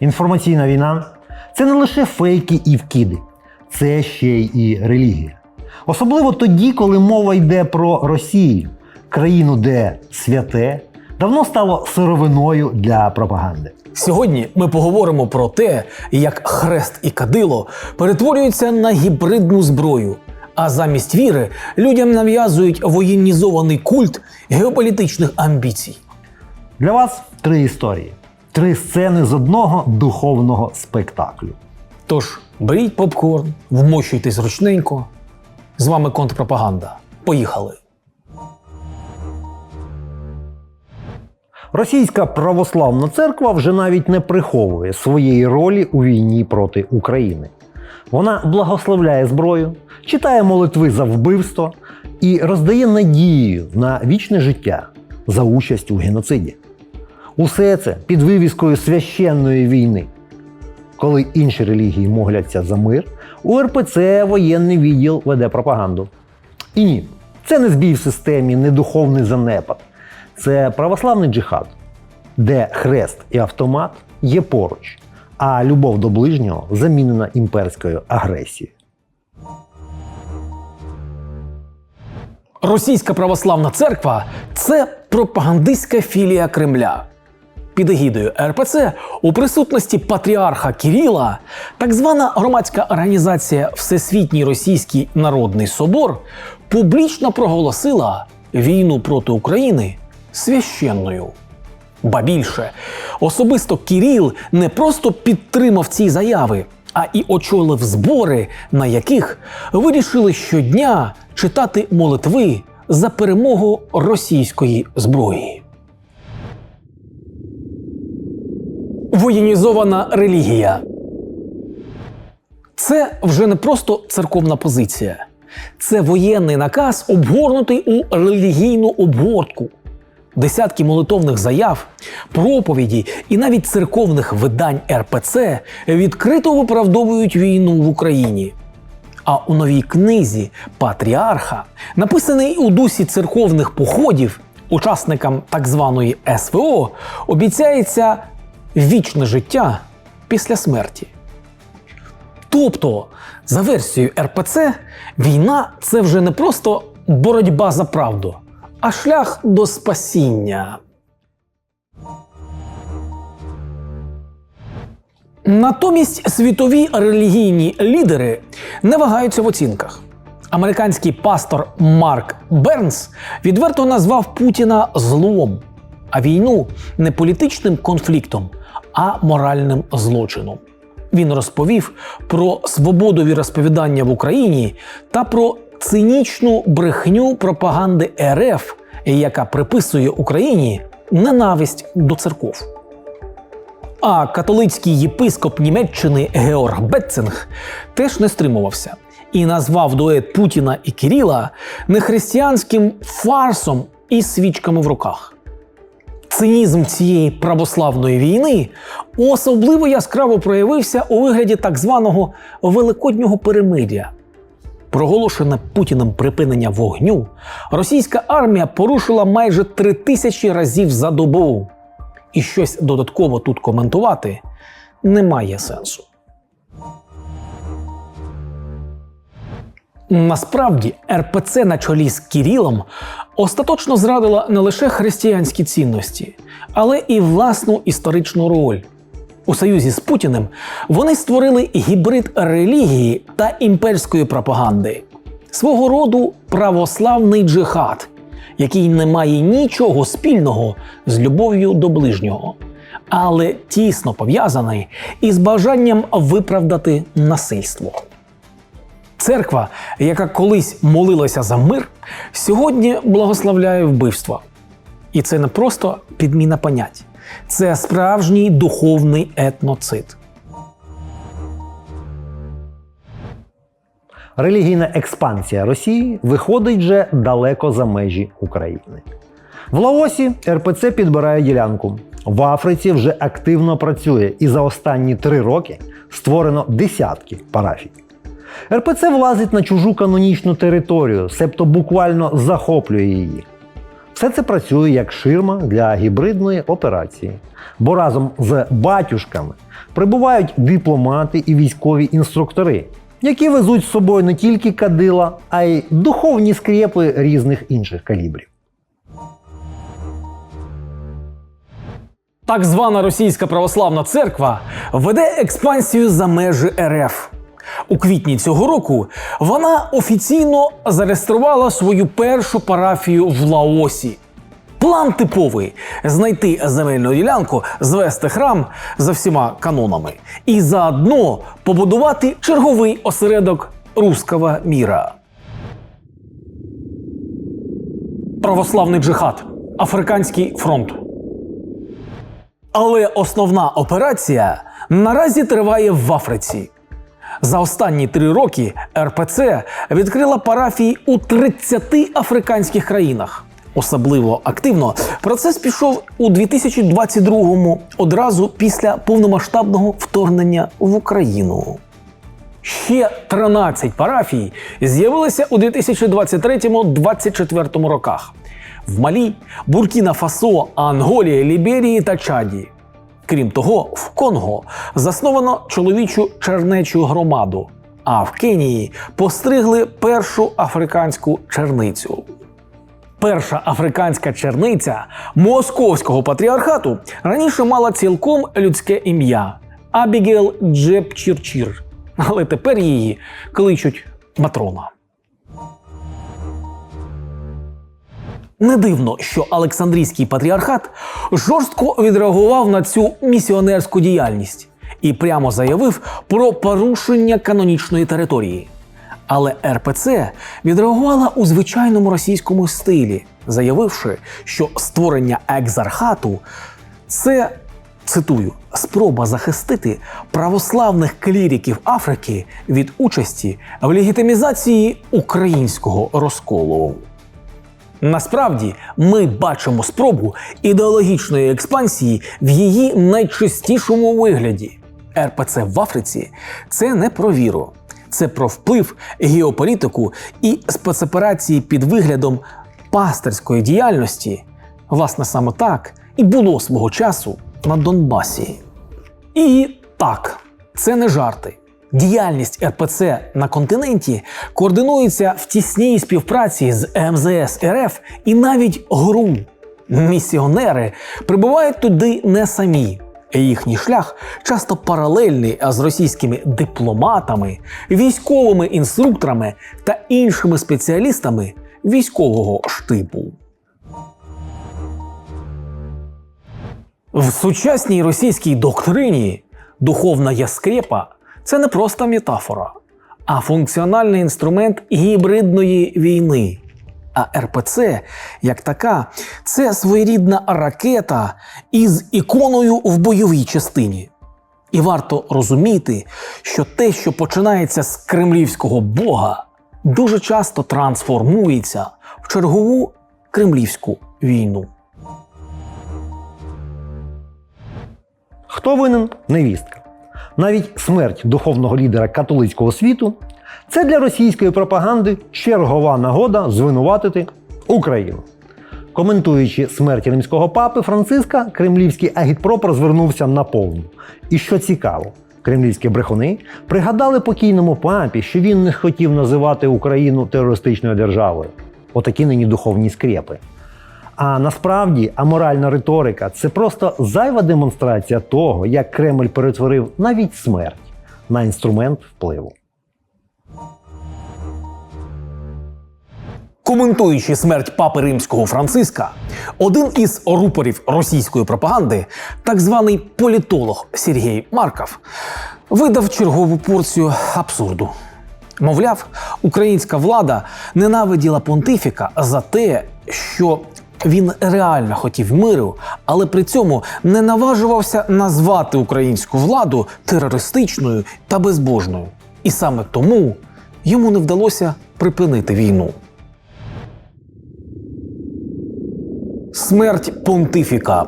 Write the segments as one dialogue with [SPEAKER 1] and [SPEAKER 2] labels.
[SPEAKER 1] Інформаційна війна це не лише фейки і вкиди, це ще й і релігія. Особливо тоді, коли мова йде про Росію, країну, де святе давно стало сировиною для пропаганди.
[SPEAKER 2] Сьогодні ми поговоримо про те, як хрест і кадило перетворюються на гібридну зброю. А замість віри людям нав'язують воєнізований культ геополітичних амбіцій.
[SPEAKER 1] Для вас три історії, три сцени з одного духовного спектаклю.
[SPEAKER 2] Тож беріть попкорн, вмощуйтесь зручненько. З вами контрпропаганда. Поїхали!
[SPEAKER 1] Російська православна церква вже навіть не приховує своєї ролі у війні проти України. Вона благословляє зброю, читає молитви за вбивство і роздає надію на вічне життя за участь у геноциді. Усе це під вивіскою священної війни. Коли інші релігії могляться за мир, у РПЦ воєнний відділ веде пропаганду. І ні, це не збій в системі, не духовний занепад. Це православний джихад, де хрест і автомат є поруч, а любов до ближнього замінена імперською агресією.
[SPEAKER 2] Російська православна церква це пропагандистська філія Кремля. Під егідою РПЦ у присутності патріарха Кіріла так звана громадська організація Всесвітній Російський Народний Собор публічно проголосила війну проти України священною. Ба більше, особисто Кіріл не просто підтримав ці заяви, а і очолив збори, на яких вирішили щодня читати молитви за перемогу російської зброї. Воєнізована релігія. Це вже не просто церковна позиція, це воєнний наказ, обгорнутий у релігійну обгортку. Десятки молитовних заяв, проповіді і навіть церковних видань РПЦ відкрито виправдовують війну в Україні. А у новій книзі Патріарха, написаній у дусі церковних походів, учасникам так званої СВО, обіцяється вічне життя після смерті. Тобто, за версією РПЦ, війна це вже не просто боротьба за правду, а шлях до спасіння. Натомість світові релігійні лідери не вагаються в оцінках. Американський пастор Марк Бернс відверто назвав Путіна злом, а війну не політичним конфліктом, а моральним злочином. Він розповів про свободу віросповідання в Україні та про цинічну брехню пропаганди РФ, яка приписує Україні ненависть до церков. А католицький єпископ Німеччини Георг Бетцинг теж не стримувався і назвав дует Путіна і Кіріла нехристиянським фарсом із свічками в руках. Цинізм цієї православної війни особливо яскраво проявився у вигляді так званого великоднього перемиря. Проголошене Путіним припинення вогню, російська армія порушила майже три тисячі разів за добу. І щось додатково тут коментувати немає сенсу. Насправді РПЦ на чолі з Кірілом остаточно зрадила не лише християнські цінності, але і власну історичну роль. У союзі з Путіним вони створили гібрид релігії та імперської пропаганди, свого роду православний джихад, який не має нічого спільного з любов'ю до ближнього, але тісно пов'язаний із бажанням виправдати насильство. Церква, яка колись молилася за мир, сьогодні благословляє вбивства. І це не просто підміна понять, це справжній духовний етноцид.
[SPEAKER 1] Релігійна експансія Росії виходить вже далеко за межі України. В Лаосі РПЦ підбирає ділянку. В Африці вже активно працює і за останні три роки створено десятки парафій. РПЦ влазить на чужу канонічну територію, себто буквально захоплює її. Все це працює як ширма для гібридної операції, бо разом з батюшками прибувають дипломати і військові інструктори, які везуть з собою не тільки кадила, а й духовні скрепи різних інших калібрів.
[SPEAKER 2] Так звана російська православна церква веде експансію за межі РФ. У квітні цього року вона офіційно зареєструвала свою першу парафію в Лаосі. План типовий знайти земельну ділянку, звести храм за всіма канонами і заодно побудувати черговий осередок руского міра. Православний джихад, Африканський фронт. Але основна операція наразі триває в Африці. За останні три роки РПЦ відкрила парафії у 30 африканських країнах. Особливо активно процес пішов у 2022-му, одразу після повномасштабного вторгнення в Україну. Ще 13 парафій з'явилися у 2023-2024 роках в Малі, Буркіна Фасо, Анголії, Ліберії та Чаді. Крім того, в Конго засновано чоловічу чернечу громаду, а в Кенії постригли першу африканську черницю. Перша африканська черниця московського патріархату раніше мала цілком людське ім'я Абігел Джеб Чірчір, але тепер її кличуть Матрона. Не дивно, що Олександрійський патріархат жорстко відреагував на цю місіонерську діяльність і прямо заявив про порушення канонічної території. Але РПЦ відреагувала у звичайному російському стилі, заявивши, що створення екзархату це цитую спроба захистити православних кліриків Африки від участі в легітимізації українського розколу. Насправді ми бачимо спробу ідеологічної експансії в її найчистішому вигляді. РПЦ в Африці це не про віру, це про вплив, геополітику і спецоперації під виглядом пастирської діяльності. Власне, саме так і було свого часу на Донбасі. І так, це не жарти. Діяльність РПЦ на континенті координується в тісній співпраці з МЗС РФ і навіть ГРУ. Місіонери прибувають туди не самі. Їхній шлях часто паралельний з російськими дипломатами, військовими інструкторами та іншими спеціалістами військового штибу. В сучасній російській доктрині духовна яскрепа це не просто метафора, а функціональний інструмент гібридної війни. А РПЦ, як така, це своєрідна ракета із іконою в бойовій частині. І варто розуміти, що те, що починається з кремлівського бога, дуже часто трансформується в чергову кремлівську війну.
[SPEAKER 1] Хто винен? Невістка. Навіть смерть духовного лідера католицького світу це для російської пропаганди чергова нагода звинуватити Україну. Коментуючи смерть римського папи Франциска, кремлівський агітпроп розвернувся на повну. І що цікаво, кремлівські брехуни пригадали покійному папі, що він не хотів називати Україну терористичною державою. Отакі нині духовні скрепи. А насправді аморальна риторика це просто зайва демонстрація того, як Кремль перетворив навіть смерть на інструмент впливу.
[SPEAKER 2] Коментуючи смерть папи римського Франциска, один із рупорів російської пропаганди, так званий політолог Сергій Марков, видав чергову порцію абсурду. Мовляв, українська влада ненавиділа понтифіка за те, що він реально хотів миру, але при цьому не наважувався назвати українську владу терористичною та безбожною. І саме тому йому не вдалося припинити війну. Смерть понтифіка.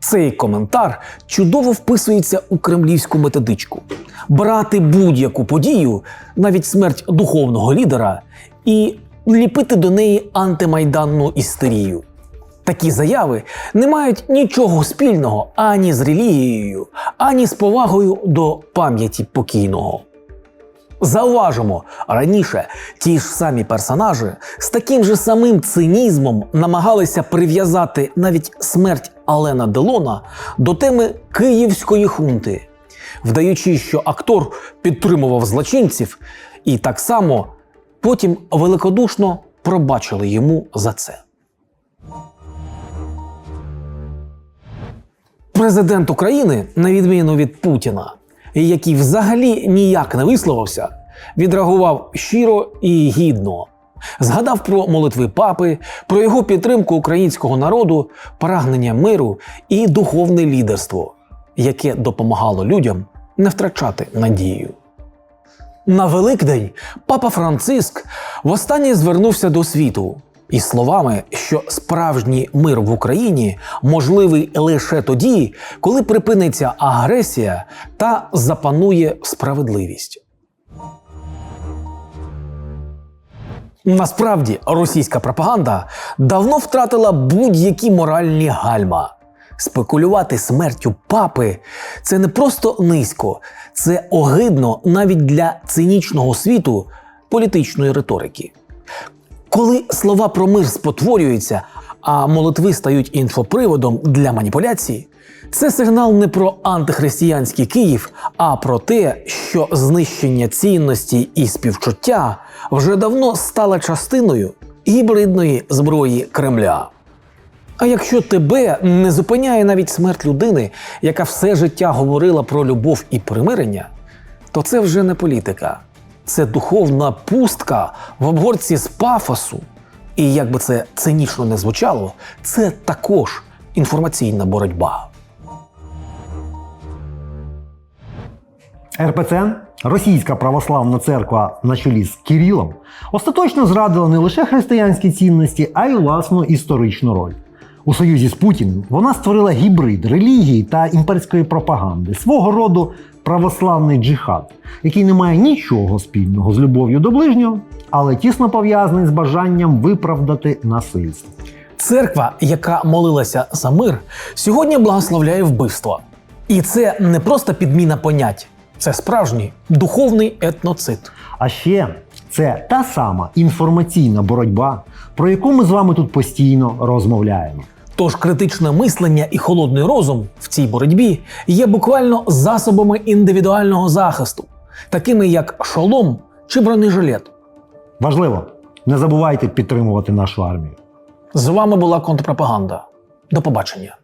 [SPEAKER 2] Цей коментар чудово вписується у кремлівську методичку: брати будь-яку подію, навіть смерть духовного лідера, і ліпити до неї антимайданну істерію. Такі заяви не мають нічого спільного ані з релігією, ані з повагою до пам'яті покійного. Зауважимо, раніше ті ж самі персонажі з таким же самим цинізмом намагалися прив'язати навіть смерть Алена Делона до теми київської хунти, вдаючи, що актор підтримував злочинців, і так само потім великодушно пробачили йому за це. Президент України, на відміну від Путіна, який взагалі ніяк не висловився, відреагував щиро і гідно. Згадав про молитви папи, про його підтримку українського народу, прагнення миру і духовне лідерство, яке допомагало людям не втрачати надію. На Великдень папа Франциск востаннє звернувся до світу із словами, що справжній мир в Україні можливий лише тоді, коли припиниться агресія та запанує справедливість. Насправді російська пропаганда давно втратила будь-які моральні гальма. Спекулювати смертю папи це не просто низько, це огидно навіть для цинічного світу політичної риторики. Коли слова про мир спотворюються, а молитви стають інфоприводом для маніпуляцій, це сигнал не про антихристиянський Київ, а про те, що знищення цінності і співчуття вже давно стало частиною гібридної зброї Кремля. А якщо тебе не зупиняє навіть смерть людини, яка все життя говорила про любов і примирення, то це вже не політика, це духовна пустка в обгорці з пафосу. І як би це цинічно не звучало, це також інформаційна боротьба.
[SPEAKER 1] РПЦ, Російська православна церква на чолі з Кирилом, остаточно зрадила не лише християнські цінності, а й власну історичну роль. У союзі з Путіним вона створила гібрид релігії та імперської пропаганди, свого роду православний джихад, який не має нічого спільного з любов'ю до ближнього, але тісно пов'язаний з бажанням виправдати насильство.
[SPEAKER 2] Церква, яка молилася за мир, сьогодні благословляє вбивство. І це не просто підміна понять, це справжній духовний етноцид.
[SPEAKER 1] А ще це та сама інформаційна боротьба, про яку ми з вами тут постійно розмовляємо.
[SPEAKER 2] Тож критичне мислення і холодний розум в цій боротьбі є буквально засобами індивідуального захисту, такими як шолом чи бронежилет.
[SPEAKER 1] Важливо, не забувайте підтримувати нашу армію.
[SPEAKER 2] З вами була контрпропаганда. До побачення.